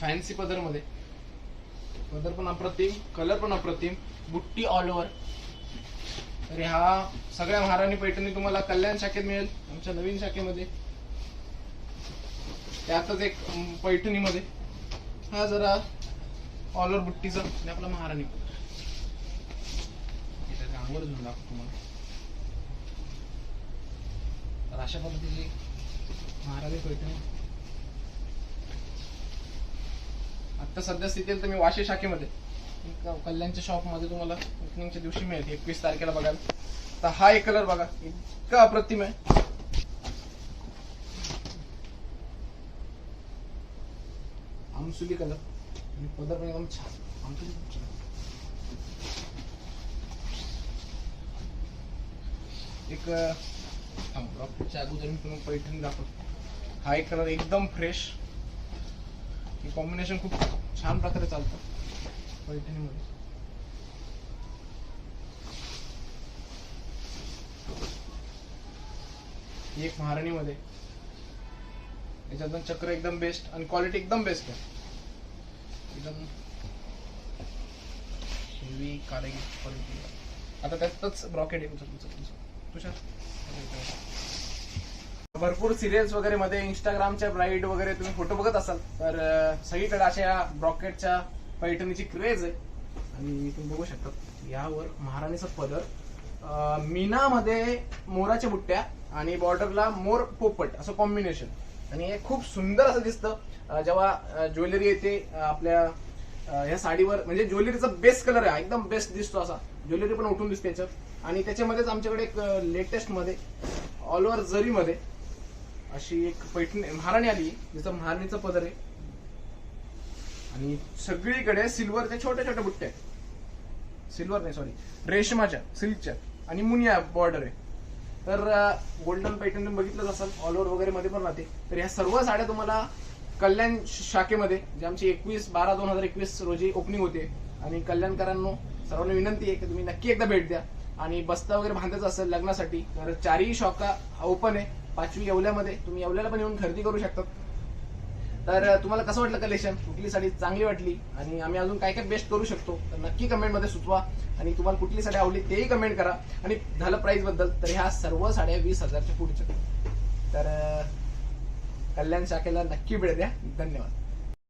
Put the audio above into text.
Fancy पदरमध्ये. पदर पण अप्रतिम कलर पण अप्रतिम बुट्टी ऑल ओव्हर तर ह्या सगळ्या महाराणी पैठणी तुम्हाला कल्याण शाखेत मिळेल आमच्या नवीन शाखेमध्ये. त्यातच एक पैठणीमध्ये. हा जरा ऑल ओव्हर बुट्टीचा आणि आपला महाराणी अंगोर घेऊन दाखवतो तुम्हाला. तर अशा पद्धतीची महाराणी पैठणी. आता सध्या स्थितीत तर मी वाशी शाखेमध्ये. कल्याणच्या शॉपमध्ये तुम्हाला ओपनिंगच्या दिवशी मिळेल एकवीस तारखेला बघाल तर हा एक कलर बघा इतका अप्रतिम आहे. आमसुली कलर आणि पदर पण एकदम छान. आमसुली खूप छान एक थांबच्या अगोदर मी तुम्हाला पैठणी दाखवतो. हा एक कलर एकदम फ्रेश हे कॉम्बिनेशन खूप छान प्रकारे चालतं. पैठणीमध्ये. एक महाराणीमध्ये. याच्यात पण चक्र एकदम बेस्ट आणि क्वालिटी एकदम बेस्ट आहे. एकदम हेवी क्वालिटी आता त्यातच ब्रॉकेट आहे तुझं तुझं तुझं तुषार? भरपूर सिरियल्स वगैरे मध्ये इंस्टाग्रामच्या ब्राईड वगैरे तुम्ही फोटो बघत असाल तर सगळीकडे अशा ब्रॉकेटच्या पैठणीची क्रेज आहे. आणि तुम्ही बघू शकता यावर महाराणीचं पदर मीनामध्ये मोराच्या बुट्ट्या आणि बॉर्डरला मोर पोपट असं कॉम्बिनेशन आणि हे खूप सुंदर असं दिसतं. जेव्हा ज्वेलरी येते आपल्या ह्या साडीवर म्हणजे ज्वेलरीचा बेस्ट कलर आहे एकदम बेस्ट दिसतो असा. ज्वेलरी पण उठून दिसते याच्यात. आणि त्याच्यामध्येच आमच्याकडे एक लेटेस्टमध्ये ऑल ओव्हर जरीमध्ये अशी एक पैठणी महाराणी आली जिचं महाराणीचं पदर आहे. आणि सगळीकडे सिल्वरच्या छोट्या छोट्या बुट्ट्या आहेत. सिल्वर नाही सॉरी रेशमाच्या सिल्कच्या आणि मुनिया बॉर्डर आहे. तर गोल्डन पैठणी तुम्ही बघितलंच असाल ऑल ओव्हर वगैरे मध्ये पण राहते. तर ह्या सर्व साड्या तुम्हाला कल्याण शाखेमध्ये जे आमची एकवीस बारा दोन हजार एकवीस रोजी ओपनिंग होते. आणि कल्याणकरांनो सर्वांना विनंती आहे की तुम्ही नक्की एकदा भेट द्या. आणि बस्ता वगैरे बांधायचा असेल लग्नासाठी तर चारही शॉका ओपन आहे. पाचवी येवल्यामध्ये तुम्ही येवल्याला पण येऊन खरेदी करू शकता. तर तुम्हाला कसं वाटलं कलेक्शन? कुठली साडी चांगली वाटली? आणि आम्ही अजून काय काय बेस्ट करू शकतो? तर नक्की कमेंटमध्ये सुचवा. आणि तुम्हाला कुठली साडी आवडली तेही कमेंट करा. आणि झालं प्राइसबद्दल तर ह्या सर्व साड्या वीस हजारच्या पुढच्या. तर कल्याण शाखेला नक्की भेट द्या. धन्यवाद.